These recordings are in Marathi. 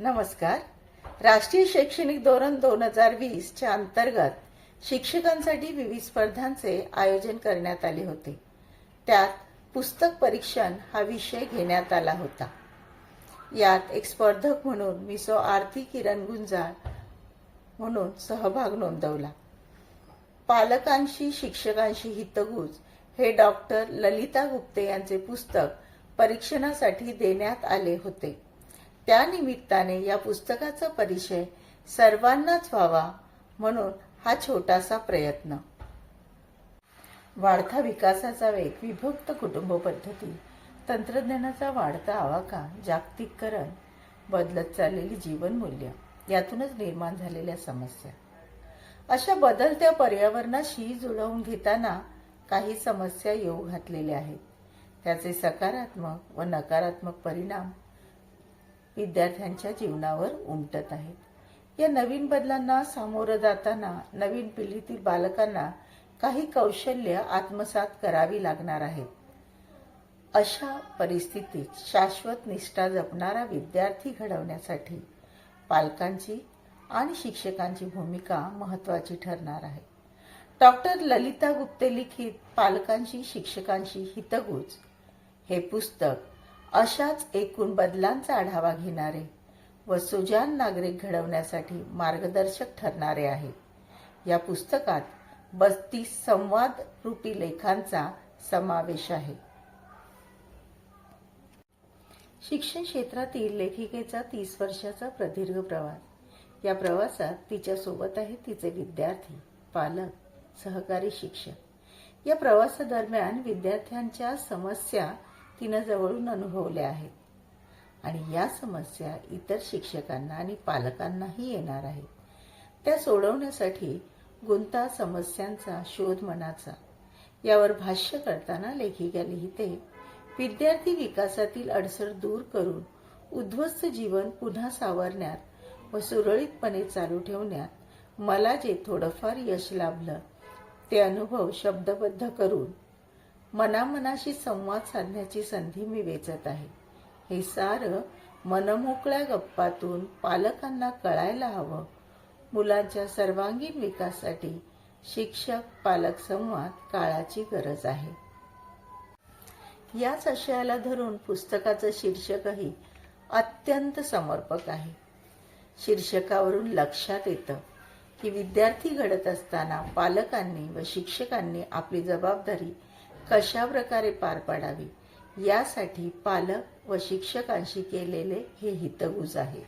नमस्कार. राष्ट्रीय शैक्षणिक धोरण दोन हजार वीसच्या अंतर्गत शिक्षकांसाठी विविध स्पर्धांचे आयोजन करण्यात आले होते. त्यात पुस्तक परीक्षण हा विषय घेण्यात आला होता. यात एक स्पर्धक म्हणून मी सो आरती किरण गुंजाळ म्हणून सहभाग नोंदवला. पालकांशी शिक्षकांशी हितगुज हे डॉक्टर ललिता गुप्ते यांचे पुस्तक परीक्षणासाठी देण्यात आले होते. त्या निमित्ताने या पुस्तकाचा परिचय सर्वांनाच व्हावा म्हणून हा छोटासा प्रयत्न. वाढता विकासाचा वेग विभक्त कुटुंब पद्धती तंत्रज्ञानाचा वाढता आवाका जागतिककरण बदलत चाललेली जीवनमूल्य यातूनच निर्माण झालेल्या समस्या. अशा बदलत्या पर्यावरणाशी जुळवून घेताना काही समस्या येऊ घातलेल्या आहेत. त्याचे सकारात्मक व नकारात्मक परिणाम विद्यार्थ्यांच्या जीवनावर उमटत आहेत या नवीन बदलांना सामोरं जाताना नवीन पिढीतील बालकांना काही कौशल्य आत्मसात करावी लागणार आहेत. अशा परिस्थितीत शाश्वत निष्ठा जपणारा विद्यार्थी घडवण्यासाठी पालकांची आणि शिक्षकांची भूमिका महत्वाची ठरणार आहे. डॉक्टर ललिता गुप्ते लिखित पालकांशी शिक्षकांशी हितगुज हे पुस्तक अशाच एकूण बदलांचा आढावा घेणारे व सुजान नागरिक घडवण्यासाठी मार्गदर्शक ठरणारे आहे. या पुस्तकात बस्तीस संवाद रूपी लेखांचा समावेश आहे. शिक्षण क्षेत्रातील लेखिकेचा तीस वर्षाचा प्रदीर्घ प्रवास. या प्रवासात तिच्या सोबत आहे तिचे विद्यार्थी पालक सहकारी शिक्षक. या प्रवासादरम्यान विद्यार्थ्यांच्या समस्या तिनं जवळून अनुभवल्या आहेत. आणि या समस्या इतर शिक्षकांना आणि पालकांनाही येणार आहेत. त्या सोडवण्यासाठी गुंता समस्यांचा शोध मनाचा. यावर भाष्य करताना लेखिका लिहिते विद्यार्थी विकासातील अडसर दूर करून उद्ध्वस्त जीवन पुन्हा सावरण्यात व सुरळीतपणे चालू ठेवण्यात मला जे थोडंफार यश लाभलं ते अनुभव शब्दबद्ध करून मनामनाशी संवाद साधण्याची संधी मी वेचत आहे. हे सारं मनमोकळ्या गप्पातून पालकांना कळायला हवं. मुलांच्या सर्वांगीण विकासासाठी शिक्षक पालक संवाद काळाची गरज आहे. याच आशयाला धरून पुस्तकाचं शीर्षकही अत्यंत समर्पक आहे. शीर्षकावरून लक्षात येतं की विद्यार्थी घडत असताना पालकांनी व शिक्षकांनी आपली जबाबदारी कशा प्रकारे पार पाडावी? यासाठी पालक व शिक्षकांशी केलेले हे हितगुज आहे.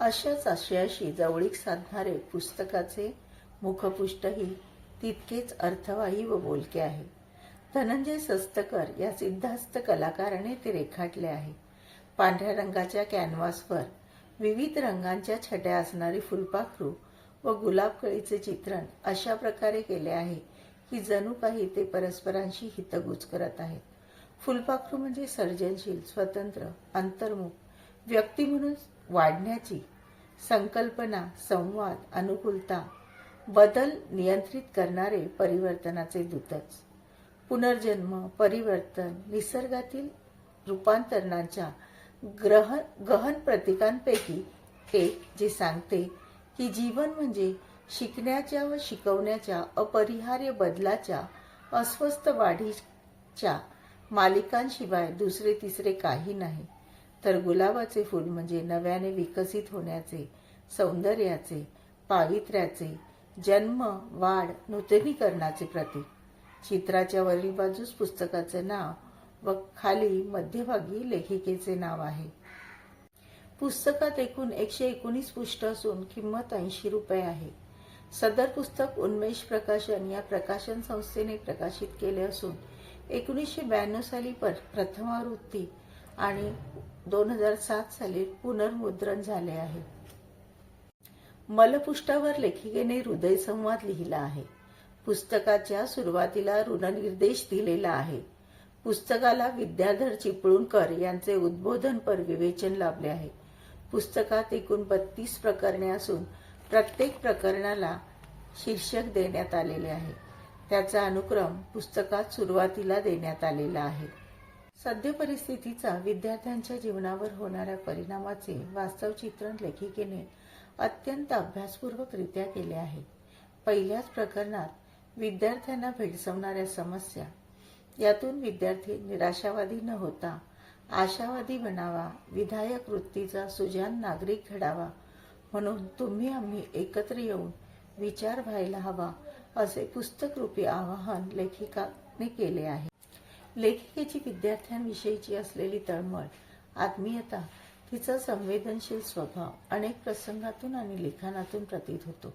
अशाच आशयाशी जवळीक साधणारे पुस्तकाचे मुखपृष्ठही तितकेच अर्थवाही व बोलके आहे. धनंजय सस्तकर या सिद्धास्त कलाकाराने ते रेखाटले आहे. पांढऱ्या रंगाच्या कॅनव्हासवर विविध रंगांच्या छट्या असणारी फुलपाखरू व गुलाबकळीचे चित्रण अशा प्रकारे केले आहे की जणू काही ते परस्परांशी हितगुज करत आहेत. फुलपाखरू म्हणजे सर्जनशील स्वतंत्र अंतर्मुख व्यक्ती म्हणून वाढण्याची संकल्पना संवाद अनुकूलता बदल नियंत्रित करणारे परिवर्तनाचे दूतच. पुनर्जन्म परिवर्तन निसर्गातील रूपांतरणाच्या ग्रह गहन प्रतीकांपैकी एक जे सांगते की जीवन म्हणजे शिकण्याच्या व शिकवण्याच्या अपरिहार्य बदलाच्या अस्वस्थ वाढीच्या मालिकांशिवाय दुसरे तिसरे काही नाही. तर गुलाबाचे फूल म्हणजे नव्याने विकसित होण्याचे सौंदर्याचे पावित्र्याचे जन्म वाढ नूतनीकरणाचे प्रतीक. चित्राच्या वरील बाजूस पुस्तकाचे नाव व खाली मध्यभागी लेखिकेचे नाव आहे. पुस्तकात एकूण एकशे एकोणीस पृष्ठ असून किंमत ऐंशी रुपये आहे. सदर पुस्तक उन्मेष प्रकाशन या प्रकाशन संस्थेने प्रकाशित केले असून एकोणीसशे ब्याण्णव साली प्रथमावृत्ती आणि दोन हजार सात साली पुनर्मुद्रण झाले आहे. मलपुष्टावर लेखिकेने हृदयसंवाद लिहिला आहे. पुस्तकाच्या सुरुवातीला ऋणनिर्देश दिलेला आहे. पुस्तकाला विद्याधर चिपळूणकर यांचे उद्बोधनपर विवेचन लाभले आहे. पुस्तकात एकूण बत्तीस प्रकरणे असून प्रत्येक प्रकरणाला शीर्षक देण्यात आलेले आहे. त्याचा अनुक्रम पुस्तकात सुरुवातीला देण्यात आलेला आहे. सद्य परिस्थितीचा विद्यार्थ्यांच्या जीवनावर होणाऱ्या परिणामाचे वास्तव चित्रण लेखिकेने अत्यंत अभ्यासपूर्वकरित्या केले आहे. पहिल्याच प्रकरणात विद्यार्थ्यांना भेडसवणाऱ्या समस्या यातून विद्यार्थी निराशावादी न होता आशावादी बनावा विधायक वृत्तीचा सुजान नागरिक घडावा म्हणून तुम्ही आम्ही एकत्र येऊन विचार व्हायला हवा असे पुस्तकरूपी आवाहन लेखिकाने केले आहे. लेखिकेची विद्यार्थ्यांविषयीची असलेली तळमळ आत्मीयता तिचा संवेदनशील स्वभाव अनेक प्रसंगातून आणि लिखाणातून प्रतीत होतो.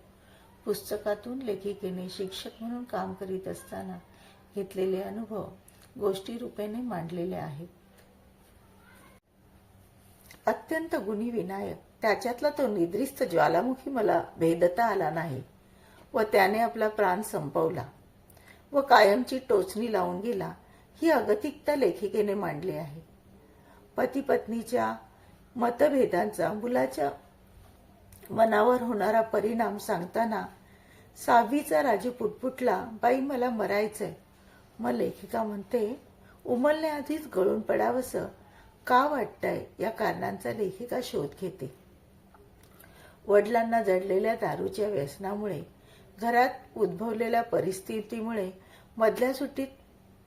पुस्तकातून लेखिकेने शिक्षक म्हणून काम करीत असताना घेतलेले अनुभव गोष्टी रूपेने मांडलेले आहेत. अत्यंत गुणी विनायक त्याच्यातला तो निद्रिस्त ज्वालामुखी मला भेदता आला नाही व त्याने आपला प्राण संपवला व कायमची टोचणी लावून गेला. ही अगतिकता लेखिकेने मांडली आहे. पती पत्नीच्या मतभेदांचा मुलाच्या मनावर होणारा परिणाम सांगताना सहावीचा राजू पुटपुटला बाई मला मरायचंय. मग लेखिका म्हणते उमलण्याआधीच गळून पडावंसं. का वाटतंय? या कारणांचा लेखिका शोध घेते. वडिलांना जडलेल्या दारूच्या व्यसनामुळे घरात उद्भवलेल्या परिस्थितीमुळे मधल्या सुट्टीत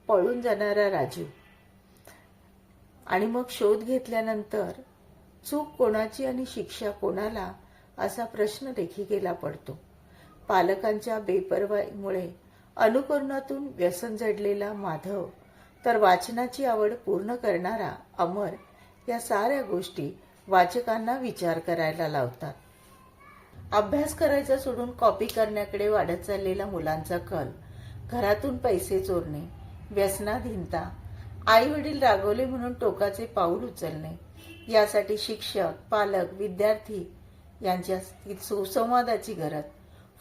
पळून जाणारा राजू आणि मग शोध घेतल्यानंतर चूक कोणाची आणि शिक्षा कोणाला असा प्रश्न लेखिकेला पडतो. पालकांच्या बेपरवाईमुळे अनुकरणातून व्यसन जडलेला माधव तर वाचनाची आवड पूर्ण करणारा अमर या साऱ्या गोष्टी वाचकांना विचार करायला लावतात. अभ्यास करायचा सोडून कॉपी करण्याकडे वाढत चाललेला मुलांचा कल. घरातून पैसे चोरणे व्यसनाधीनता आई वडील रागवले म्हणून टोकाचे पाऊल उचलणे यासाठी शिक्षक पालक विद्यार्थी यांच्या सुसंवादाची गरज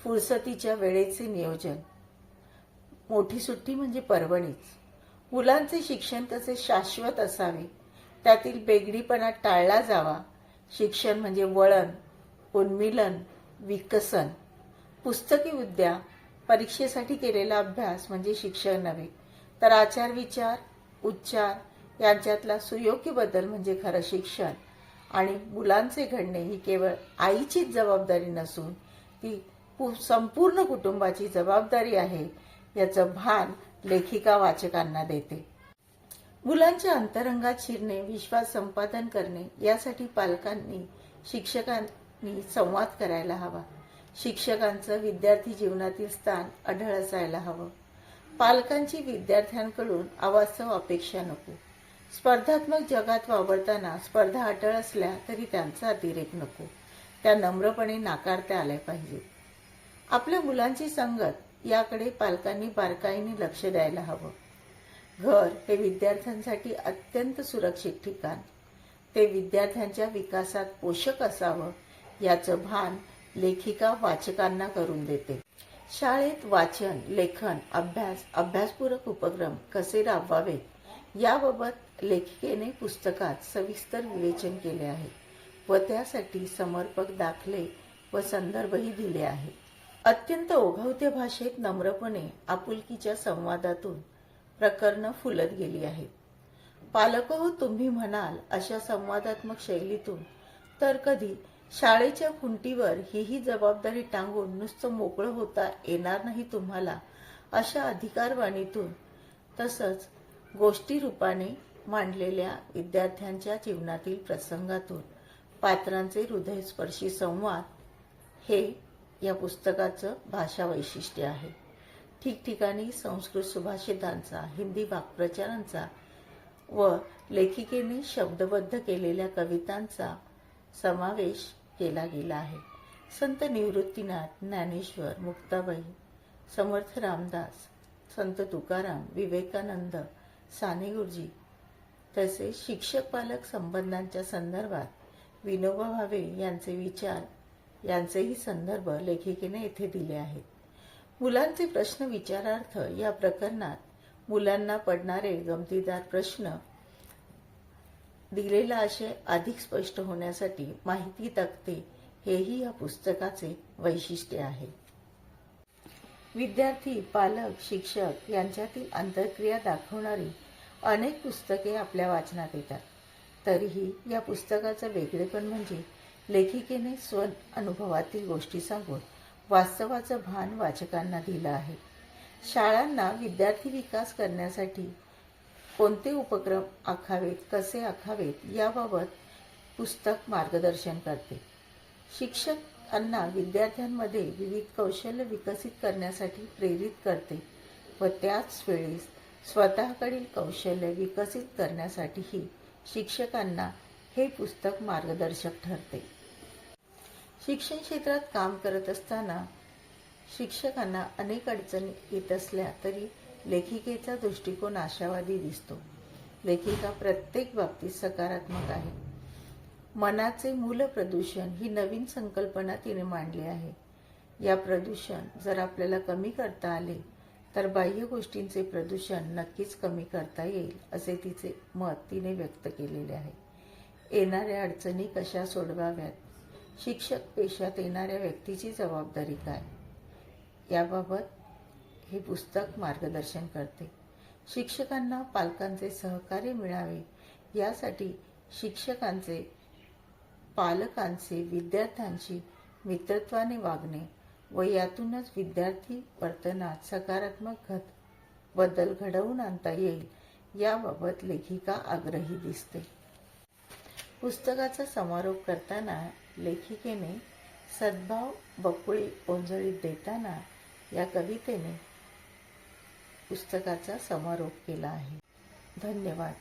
फुरसतीच्या वेळेचे नियोजन. मोठी सुट्टी म्हणजे पर्वणीच मुलांचे शिक्षण कसे शाश्वत असावे त्यातील बेगडीपणा टाळला जावा. शिक्षण म्हणजे वळण उन्मिलन विकसन. पुस्तकी विद्या परीक्षेसाठी केलेला अभ्यास म्हणजे शिक्षण नव्हे तर आचार विचार उच्चार यांच्यातला सुयोग्य बदल म्हणजे खरं शिक्षण. आणि मुलांचे घडणे ही केवळ आईचीच जबाबदारी नसून ती पु- संपूर्ण कुटुंबाची जबाबदारी आहे याचं भान लेखिका वाचकांना देते. मुलांच्या अंतरंगात शिरणे विश्वास संपादन करणे यासाठी पालकांनी शिक्षकां संवाद करायला हवा. शिक्षकांचं विद्यार्थी जीवनातील स्थान अढळ असायला हवं. पालकांची विद्यार्थ्यांकडून अवास्तव अपेक्षा नको. स्पर्धात्मक जगात वावरताना स्पर्धा अटळ असल्या तरी त्यांचा अतिरेक नको. त्या नम्रपणे नाकारता आल्या पाहिजेत. आपल्या मुलांची संगत याकडे पालकांनी बारकाईने लक्ष द्यायला हवं. घर हे विद्यार्थ्यांसाठी अत्यंत सुरक्षित ठिकाण. ते विद्यार्थ्यांच्या विकासात पोषक असावं याचं भान लेखिका वाचकांना करून देते. शाळेत वाचन लेखन अभ्यास अभ्यासपूरक उपक्रम कसे राबवावेत? याबाबत लेखिकेने पुस्तकात सविस्तर विवेचन केले आहे व त्यासाठी समर्पक दाखले व संदर्भही दिले आहेत अत्यंत ओघवत्या भाषेत नम्रपणे आपुलकीच्या संवादातून प्रकरणं फुलत गेली आहेत. पालक हो तुम्ही म्हणाल अशा संवादात्मक शैलीतून तर कधी शाळेच्या खुंटीवर हीही जबाबदारी टांगून नुसतं मोकळं होता येणार नाही तुम्हाला अशा अधिकारवाणीतून तसंच गोष्टी रूपाने मांडलेल्या विद्यार्थ्यांच्या जीवनातील प्रसंगातून पात्रांचे हृदयस्पर्शी संवाद हे या पुस्तकाचं भाषा वैशिष्ट्य आहे. ठिकठिकाणी संस्कृत सुभाषितांचा हिंदी वाक्प्रचारांचा व लेखिकेने शब्दबद्ध केलेल्या कवितांचा समावेश केला गेला आहे. संत निवृत्तीनाथ ज्ञानेश्वर मुक्ताबाई समर्थ रामदास संत तुकाराम विवेकानंद साने गुरुजी तसेच शिक्षक पालक संबंधांच्या संदर्भात विनोबा भावे यांचे विचार यांचेही संदर्भ लेखिकेने येथे दिले आहेत. मुलांचे प्रश्न विचारार्थ या प्रकरणात मुलांना पडणारे गमतीदार प्रश्न दिलेला आशय अधिक स्पष्ट होण्यासाठी माहिती तक्ते हेही या पुस्तकाचे वैशिष्ट्य आहे. विद्यार्थी पालक शिक्षक यांच्यातील आंतरक्रिया दाखवणारी अनेक पुस्तके आपल्या वाचनात येतात. तरीही या पुस्तकाचं वेगळेपण म्हणजे लेखिकेने स्व अनुभवातील गोष्टी सांगून वास्तवाचं भान वाचकांना दिलं आहे. शाळांना विद्यार्थी विकास करण्यासाठी कोणते उपक्रम आखावेत कसे आखावेत याबाबत पुस्तक मार्गदर्शन करते. शिक्षकांना विद्यार्थ्यांमध्ये विविध कौशल्य विकसित करण्यासाठी प्रेरित करते व त्याच वेळी स्वतःकडील कौशल्य विकसित करण्यासाठीही शिक्षकांना हे पुस्तक मार्गदर्शक ठरते. शिक्षण क्षेत्रात काम करत असताना शिक्षकांना अनेक अडचणी येत असल्या तरी लेखिकेचा दृष्टिकोन आशावादी दिसतो. लेखिका प्रत्येक बाबतीत सकारात्मक आहे. मनाचे मूल प्रदूषण ही नवीन संकल्पना तिने मांडली आहे. या प्रदूषण जर आपल्याला कमी करता आले तर बाह्य गोष्टींचे प्रदूषण नक्कीच कमी करता येईल असे तिचे मत तिने व्यक्त केलेले आहे. येणाऱ्या अडचणी कशा सोडवाव्यात? शिक्षक पेशात येणाऱ्या व्यक्तीची जबाबदारी काय? याबाबत हे पुस्तक मार्गदर्शन करते. शिक्षकांना पालकांचे सहकार्य मिळावे यासाठी शिक्षकांचे पालकांचे विद्यार्थ्यांशी मित्रत्वाने वागणे व यातूनच विद्यार्थी वर्तनात सकारात्मक घट बदल घडवून आणता येईल याबाबत लेखिका आग्रही दिसते. पुस्तकाचा समारोप करताना लेखिकेने सद्भाव बकुळी ओंजळीत देताना या कवितेने पुस्तकाचा समारोप केला आहे. धन्यवाद.